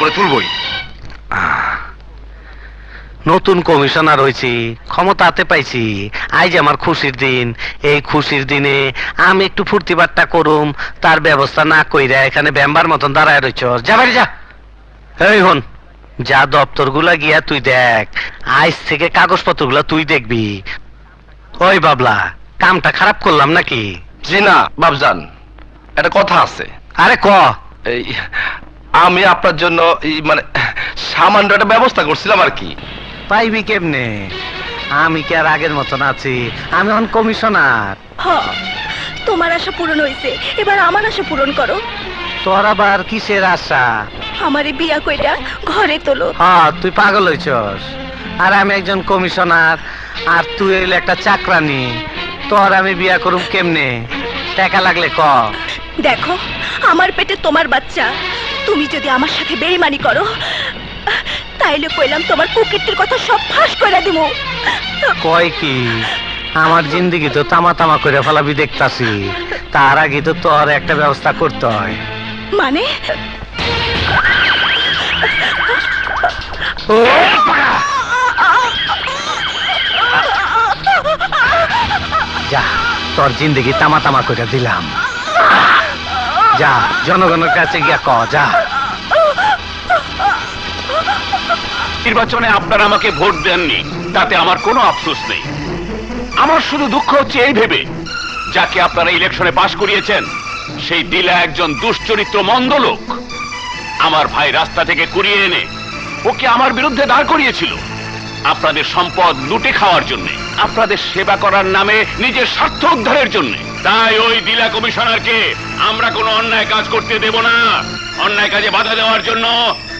করে তুলবই। নতুন কমিশনার হয়েছি ক্ষমতা হাতে পাইছি। আজ আমার খুশির দিন। এই খুশির দিনে আমি একটু ফুর্তি বাট্টা করুম তার ব্যবস্থা না কইরা এখানে ব্যাম্বার মতন দাঁড়ায় রয়েছ যা বাড়ি যা। এই হন যা দপ্তরগুলা গিয়া তুই দেখ আজ থেকে কাগজপত্রগুলা তুই দেখবি। ওই বাবলা কামটা খারাপ করলাম নাকি? জি না বাবজান একটা কথা আছে। আরে ক? এই আমি আপনার জন্য এই মানে সামান্য একটা ব্যবস্থা করছিলাম আর কি। পাইবি কেমনে? আমি কি আর আগের মতন আছি? আমি এখন কমিশনার। হ তোমার আশা পূরণ হয়েছে এবার আমার আশা পূরণ করো। তোর আবার কিসের আশা? আমারে বিয়া কইরা ঘরে তোলো। হ্যাঁ তুই পাগল হইছস। আর আমি একজন কমিশনার আর তুই হইলে একটা চাকরানি। তোর আমি বিয়া করুম কেমনে? টাকা লাগলে ক। দেখো আমার পেটে তোমার বাচ্চা। তুমি যদি আমার সাথে বেইমানি করো তাইলে কইলাম তোমার কুকিরটির কথা সব ফাঁস করে দিমু। কয় কি? আমার জিন্দিগি তো তামা তামা করে ফেলাবি দেখতাছি। তার আগে তো তোর একটা ব্যবস্থা করতে হয়। মানে? ও! যা তোর জিন্দিগি তামা তামা করে দিলাম। যা, জনগণের কাছে গিয়া ক, যা। নির্বাচনে আপনারা আমাকে ভোট দেননি, তাতে আমার কোনো আফসোস নেই। আমার শুধু দুঃখ হচ্ছে এই ভেবে, যাকে আপনারা ইলেকশনে পাশ করিয়েছেন, সেই দিলা একজন দুশ্চরিত্র মন্দ লোক। আমার ভাই রাস্তা থেকে কুড়িয়ে এনে, ওকে আমার বিরুদ্ধে দাঁড় করিয়েছিল। আপনাদের সম্পদ লুটে খাওয়ার জন্য, আপনাদের সেবা করার নামে নিজের স্বার্থ উদ্ধারের জন্য। তাই ওই দিলা কমিশনারকে আমরা কোনো অন্যায় কাজ করতে দেব না। অন্যায় কাজে বাধা দেওয়ার জন্য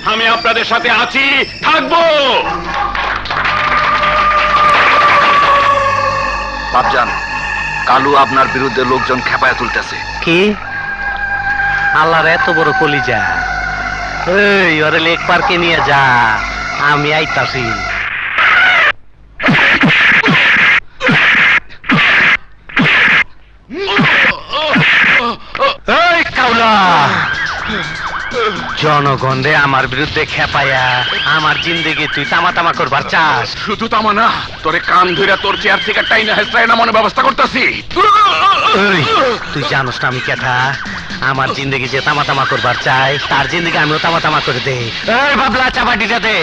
আমি আপনাদের সাথে আছি থাকব! বাবজান কালু আপনার বিরুদ্ধে লোকজন খেপায় তুলতেছে। কি? আল্লাহর এত বড় কলিজা। এই ওরে লেক পার্কে নিয়ে যা। আমি আইতাছি এই কাউলা জনগণ আমার বিরুদ্ধে খেপায়া আমার জিন্দেগি তুই তামা তামা করবার চাস। শুধু তামা না তোরে কান ধরে তোর চেয়ার থেকে টাইনা হেসরাই নামানোর ব্যবস্থা করতেছি। তুই জানোস না আমি কেথা আমার জিন্দগি যে তামা তামা করবার চাই তার জিন্দগি আমিও তামা তামা করে দে এই বাবলা চাপাটিটা দে।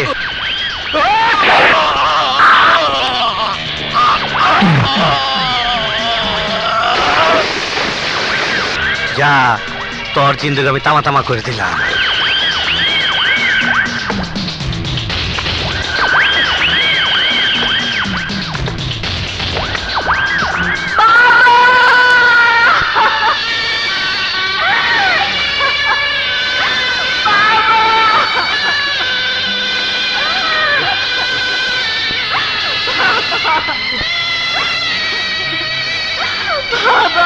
যা। তোর জিন্দুকে আমি তামা তামা করে দিলাম Ha ha ha!